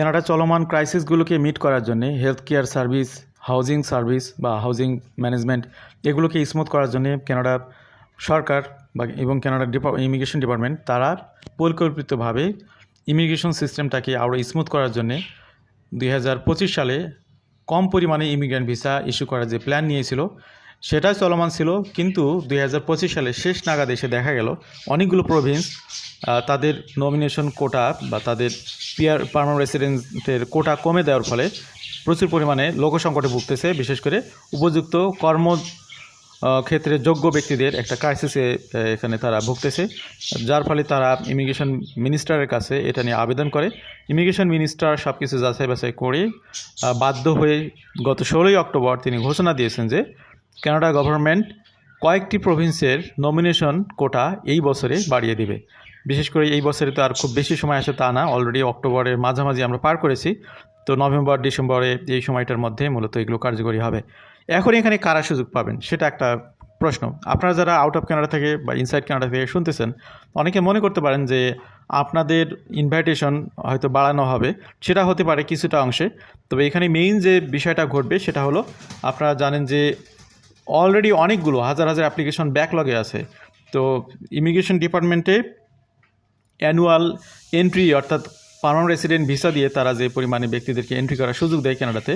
Canada চলমান ক্রাইসিসগুলোকে meet করার জন্য health care service, housing service বা হাউজিং ম্যানেজমেন্ট এগুলোকে স্মুথ করার জন্য কেনাডা সরকার বা এবং কেনাডা ইমিগ্রেশন ডিপার্টমেন্ট তারা পরিকল্পিতভাবে ইমিগ্রেশন সিস্টেমটাকে আরও স্মুথ করার জন্যে দুই হাজার পঁচিশ সালে কম পরিমাণে ইমিগ্রেন্ট ভিসা ইস্যু করার যে প্ল্যান নিয়েছিল সেটা চলমান ছিল। কিন্তু দুই হাজার পঁচিশ সালে শেষ নাগাদ এসে দেখা গেল, অনেকগুলো প্রভিন্স তাদের নমিনেশন কোটা বা তাদের পিয়ার পার্মানেন্ট রেসিডেন্টের কোটা কমে দেওয়ার ফলে প্রচুর পরিমাণে লোকসংকটে ভুগতেছে, বিশেষ করে উপযুক্ত কর্ম ক্ষেত্রে যোগ্য ব্যক্তিদের একটা ক্রাইসিসে এখানে তারা ভুগতেছে, যার ফলে তারা ইমিগ্রেশন মিনিস্টারের কাছে এটা নিয়ে আবেদন করে। ইমিগ্রেশন মিনিস্টার সব কিছু যাচাই বাছাই করে বাধ্য হয়ে গত ষোলোই অক্টোবর তিনি ঘোষণা দিয়েছেন যে কানাডা গভর্নমেন্ট কয়েকটি প্রভিন্সের নমিনেশন কোটা এই বছরে বাড়িয়ে দিবে। বিশেষ করে এই বছরে তো আর খুব বেশি সময় আসে তা না অলরেডি অক্টোবরের মাঝামাঝি আমরা পার করেছি। তো নভেম্বর, ডিসেম্বরে এই সময়টার মধ্যে মূলত এগুলো কার্যকরী হবে। এখন এখানে কারা সুযোগ পাবেন সেটা একটা প্রশ্ন। আপনারা যারা আউট অফ কানাডা থেকে বা ইনসাইড কানাডা থেকে শুনতেছেন, অনেকে মনে করতে পারেন যে আপনাদের ইনভাইটেশন হয়তো বাড়ানো হবে, সেটা হতে পারে কিছুটা অংশে। তবে এখানে মেইন যে বিষয়টা ঘটবে সেটা হলো, আপনারা জানেন যে অলরেডি অনেকগুলো, হাজার হাজার অ্যাপ্লিকেশন ব্যাকলগে আছে। তো ইমিগ্রেশন ডিপার্টমেন্টে অ্যানুয়াল এন্ট্রি অর্থাৎ পারমানেন্ট রেসিডেন্ট ভিসা দিয়ে তারা যে পরিমাণে ব্যক্তিদেরকে এন্ট্রি করার সুযোগ দেয় কানাডাতে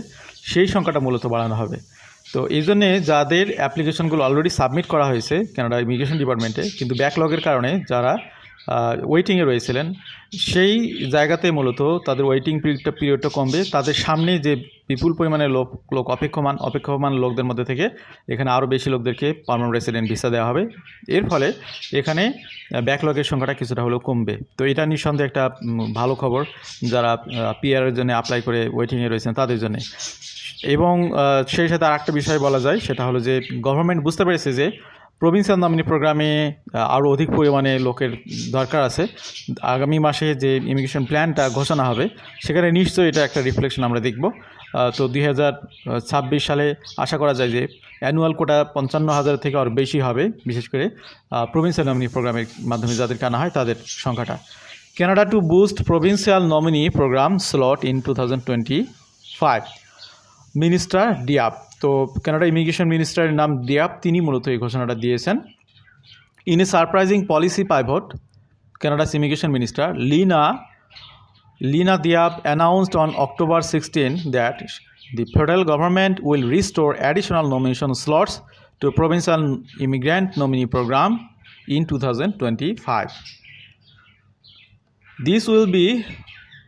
সেই সংখ্যাটা মূলত বাড়ানো হবে। তো এই জন্যে যাদের অ্যাপ্লিকেশনগুলো অলরেডি সাবমিট করা হয়েছে কানাডা ইমিগ্রেশন ডিপার্টমেন্টে কিন্তু ব্যাকলগের কারণে যারা ওয়েটিংয়ে রয়েছিলেন। সেই জায়গাতে মূলত তাদের ওয়েটিং পিরিয়ডটা পিরিয়ডটা কমবে। তাদের সামনে যে বিপুল পরিমাণে লোক লোক অপেক্ষমান অপেক্ষমান লোকদের মধ্যে থেকে এখানে আরও বেশি লোকদেরকে পার্মানেন্ট রেসিডেন্ট ভিসা দেওয়া হবে। এর ফলে এখানে ব্যাকলগের সংখ্যাটা কিছুটা হলেও কমবে। তো এটা নিঃসন্দেহে একটা ভালো খবর যারা পিআরের জন্য অ্যাপ্লাই করে ওয়েটিংয়ে রয়েছেন তাদের জন্য। এবং সেই সাথে আর একটা বিষয় বলা যায়, সেটা হলো যে গভর্নমেন্ট বুঝতে পেরেছে যে প্রভিন্সিয়াল নমিনি প্রোগ্রামে আরও অধিক পরিমাণে লোকের দরকার আছে। আগামী মাসে যে ইমিগ্রেশন প্ল্যানটা ঘোষণা হবে, সেখানে নিশ্চয়ই এটা একটা রিফ্লেকশন আমরা দেখব। তো দুই সালে আশা করা যায় যে অ্যানুয়াল কোটা পঞ্চান্ন হাজার থেকে আরও বেশি হবে, বিশেষ করে প্রভিন্সিয়াল নমিনি প্রোগ্রামের মাধ্যমে যাদেরকে আনা হয় তাদের সংখ্যাটা। Canada to boost provincial nominee program slot in two thousand twenty five minister Diab তো কানাডা ইমিগ্রেশন মিনিস্টারের নাম দিয়াব তিনি মূলত এই ঘোষণাটা দিয়েছেন। In a surprising policy pivot Canada's immigration minister Lena Lena Diab announced on October sixteen that the federal government will restore additional nomination slots to provincial immigrant nominee program in two thousand twenty five this will be